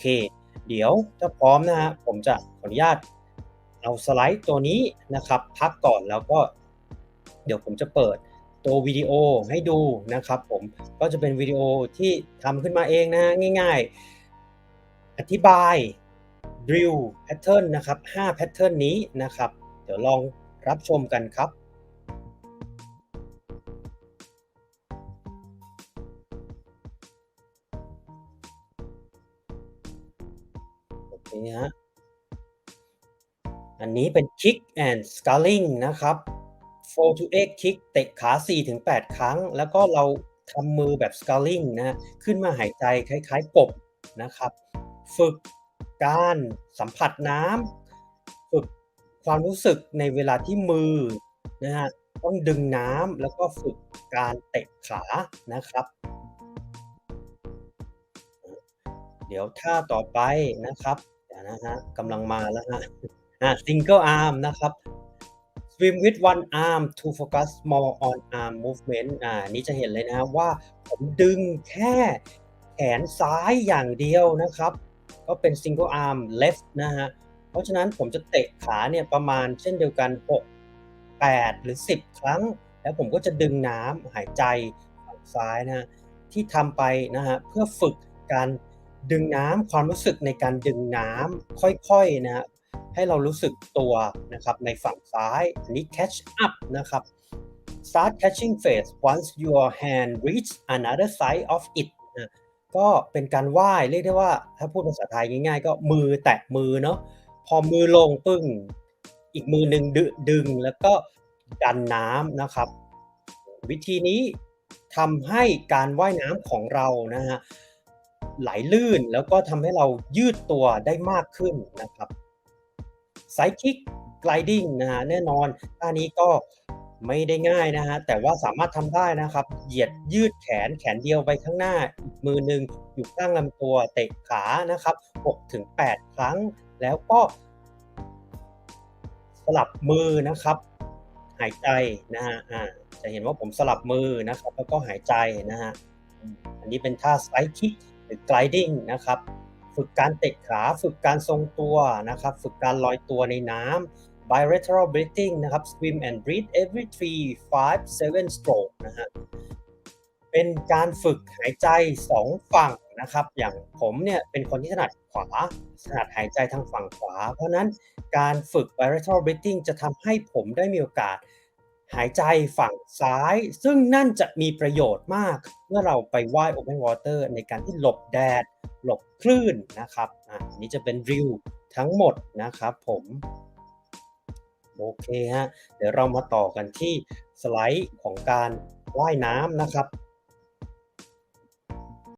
เค เดี๋ยวถ้าพร้อมนะฮะผมจะขออนุญาตเอาสไลด์ตัวนี้นะครับ พักก่อนแล้วก็ เดี๋ยวผมจะเปิดตัววิดีโอให้ดูนะครับ ผมก็จะเป็นวิดีโอที่ทำขึ้นมาเองนะฮะง่ายๆ อธิบาย drill pattern นะครับ5 pattern นี้นะครับ เดี๋ยวลองรับชมกันครับ โอเคฮะอันนี้เป็น kick and sculling นะครับ 4 to 8 kick เตะขา4-8ครั้ง แล้วก็เราทำมือแบบ sculling นะขึ้นมาหายใจคล้าย ๆ กบนะครับ ฝึกการสัมผัสน้ำฝึกความรู้สึกในเวลาที่มือนะฮะต้องดึงน้ำแล้วก็ฝึกการเตะขานะครับ เดี๋ยวท่าต่อไปนะครับ นะฮะกำลังมาแล้วฮะอ่า single arm นะครับ swim with one arm to focus more on arm movement อ่านี้จะเห็นเลยนะครับว่าผมดึงแค่แขนซ้ายอย่างเดียวนะครับ ก็เป็น single arm left นะฮะ เพราะฉะนั้นผมจะเตะขาเนี่ยประมาณเช่นเดียวกัน 6 8 หรือ 10 ครั้ง แล้วผมก็จะดึงน้ำหายใจฝั่งซ้ายนะฮะที่ทำไปนะฮะเพื่อฝึกการ ดึงน้ำความรู้สึกในการดึงน้ำค่อยๆนะให้เรารู้สึกตัวนะครับในฝั่งซ้ายอันนี้ catch up นะครับ start catching phase once your hand reach another side of it นะก็เป็นการว่ายเรียกได้ว่า ถ้าพูดภาษาไทยง่ายๆ ก็มือแตะมือเนาะพอมือลงปึ้ง อีกมือหนึ่งดดึงแล้วก็ดันน้ำนะครับ วิธีนี้ทำให้การว่ายน้ำของเรานะฮะ ไหลลื่นแล้วก็ทำให้เรายืดตัวได้มากขึ้นนะครับไซคิก gliding นะฮะแน่นอนท่านี้ก็ไม่ได้ง่ายนะฮะแต่ว่าสามารถทำได้นะครับ เหยียดยืดแขนแขนเดียวไปข้างหน้าอีกมือหนึ่งอยู่ข้างลำตัวเตะขานะครับ6-8ครั้ง แล้วก็ สลับมือนะครับ หายใจนะฮะอ่าจะเห็นว่าผมสลับมือนะครับ แล้วก็หายใจนะฮะอันนี้เป็นท่า side kick หรือ gliding นะครับ ฝึกการเตะขา ฝึกการทรงตัวนะครับ ฝึกการลอยตัวในน้ำ bilateral breathing นะครับ swim and breathe every 3 5 7 stroke นะฮะเป็นการฝึกหายใจ2ฝั่งนะครับ อย่างผมเนี่ยเป็นคนที่ถนัดขวา ถนัดหายใจทางฝั่งขวา เพราะนั้นการฝึก bilateral breathing จะทำให้ผมได้มีโอกาส หายใจฝั่งซ้าย ซึ่งนั่นจะมีประโยชน์มาก เมื่อเราไปว่าย Open Water ในการที่หลบแดด หลบคลื่นนะครับอ่าอันนี้จะเป็นริวทั้งหมดนะครับผมโอเคฮะเดี๋ยวเรามาต่อกันที่สไลด์ของการว่ายน้ำนะครับ